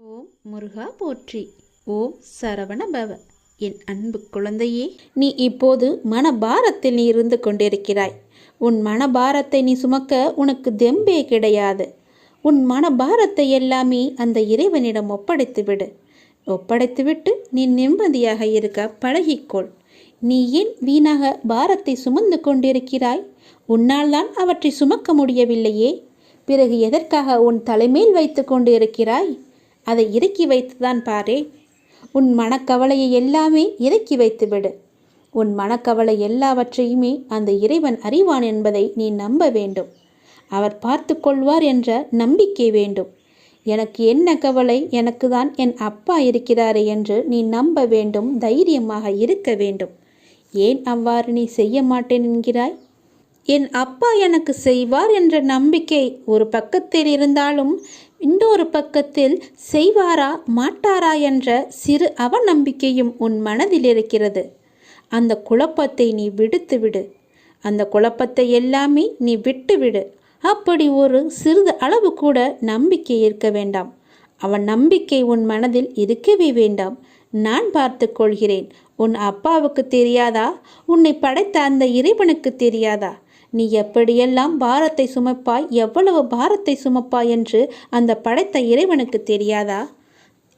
ஓம் முருகா போற்றி. ஓம் சரவண பவ. என் அன்பு குழந்தையே நீ இப்போது மனபாரத்தில் நீ இருந்து கொண்டிருக்கிறாய். உன் மனபாரத்தை நீ சுமக்க உனக்கு தெம்பே கிடையாது. உன் மனபாரத்தை எல்லாமே அந்த இறைவனிடம் ஒப்படைத்து விடு ஒப்படைத்துவிட்டு நீ நிம்மதியாக இருக்க பழகிக்கொள். நீ ஏன் வீணாக பாரத்தை சுமந்து கொண்டிருக்கிறாய்? உன்னால் தான் அவற்றை சுமக்க முடியவில்லையே. பிறகு எதற்காக உன் தலைமேல் வைத்து கொண்டு இருக்கிறாய் அதை இறக்கி வைத்துதான் பாரே. உன் மனக்கவலையை எல்லாமே இறக்கி வைத்துவிடு. உன் மனக்கவலை எல்லாவற்றையுமே அந்த இறைவன் அறிவான் என்பதை நீ நம்ப வேண்டும். அவர் பார்த்து கொள்வார் என்ற நம்பிக்கை வேண்டும். எனக்கு என்ன கவலை? எனக்கு தான் என் அப்பா இருக்கிறாரே என்று நீ நம்ப வேண்டும் தைரியமாக இருக்க வேண்டும். ஏன் அவ்வாறு நீ செய்ய மாட்டேன் என்கிறாய்? என் அப்பா எனக்கு செய்வார் என்ற நம்பிக்கை ஒரு பக்கத்தில் இருந்தாலும் இன்னொரு பக்கத்தில் செய்வாரா மாட்டாரா என்ற சிறு அவநம்பிக்கையும் உன் மனதில் இருக்கிறது. அந்த குழப்பத்தை நீ விடுத்து விடு. அந்த குழப்பத்தை எல்லாமே நீ விட்டுவிடு அப்படி ஒரு சிறிது அளவு கூட நம்பிக்கை இருக்க வேண்டாம். அவன் நம்பிக்கை உன் மனதில் இருக்கவே வேண்டாம். நான் பார்த்து கொள்கிறேன். உன் அப்பாவுக்கு தெரியாதா? உன்னை படைத்த அந்த இறைவனுக்கு தெரியாதா? நீ எப்படியெல்லாம் பாரத்தை சுமப்பாய் எவ்வளவு பாரத்தை சுமப்பாய் என்று அந்த படைத்த இறைவனுக்கு தெரியாதா?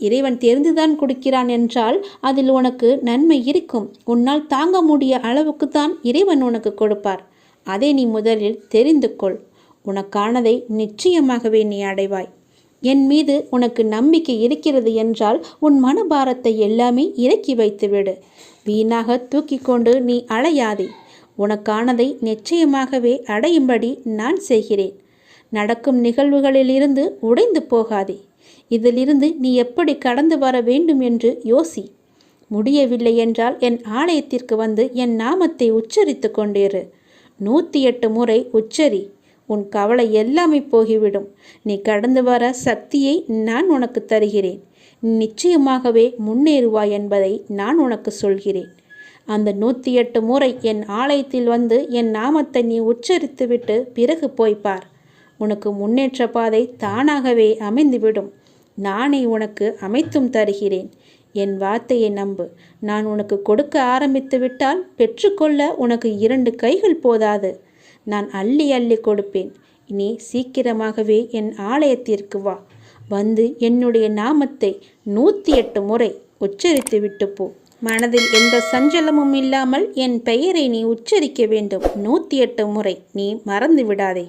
இறைவன் தெரிந்துதான் கொடுக்கிறான் என்றால் அதில் உனக்கு நன்மை இருக்கும். உன்னால் தாங்க முடிய அளவுக்கு தான் இறைவன் உனக்கு கொடுப்பார். அதை நீ முதலில் தெரிந்து கொள். உனக்கானதை நிச்சயமாகவே நீ அடைவாய். என் மீது உனக்கு நம்பிக்கை இருக்கிறது என்றால் உன் மனபாரத்தை எல்லாமே இறக்கி வைத்துவிடு. வீணாக தூக்கி கொண்டு நீ அலையாதே. உனக்கானதை நிச்சயமாகவே அடையும்படி நான் செய்கிறேன். நடக்கும் நிகழ்வுகளிலிருந்து உடைந்து போகாதே. இதிலிருந்து நீ எப்படி கடந்து வர வேண்டும் என்று யோசி. முடியவில்லை என்றால் என் ஆலயத்திற்கு வந்து என் நாமத்தை உச்சரித்து கொண்டிரு நூற்றி எட்டு முறை உச்சரி. உன் கவலை எல்லாமே போகிவிடும். நீ கடந்து வர சக்தியை நான் உனக்கு தருகிறேன். நிச்சயமாகவே முன்னேறுவாய் என்பதை நான் உனக்கு சொல்கிறேன். அந்த நூற்றி எட்டு முறை என் ஆலயத்தில் வந்து என் நாமத்தை நீ உச்சரித்துவிட்டு பிறகு போய்ப்பார் உனக்கு முன்னேற்ற பாதை தானாகவே அமைந்துவிடும். நானே உனக்கு அமைத்தும் தருகிறேன். என் வார்த்தையை நம்பு. நான் உனக்கு கொடுக்க ஆரம்பித்து விட்டால் பெற்றுக்கொள்ள உனக்கு இரண்டு கைகள் போதாது. நான் அள்ளி அள்ளி கொடுப்பேன். நீ சீக்கிரமாகவே என் ஆலயத்திற்கு வா. வந்து என்னுடைய நாமத்தை நூற்றி எட்டு முறை உச்சரித்து விட்டு போ. மனதில் எந்த சஞ்சலமும் இல்லாமல் என் பெயரை நீ உச்சரிக்க வேண்டும். நூற்றி எட்டு முறை. நீ மறந்து விடாதே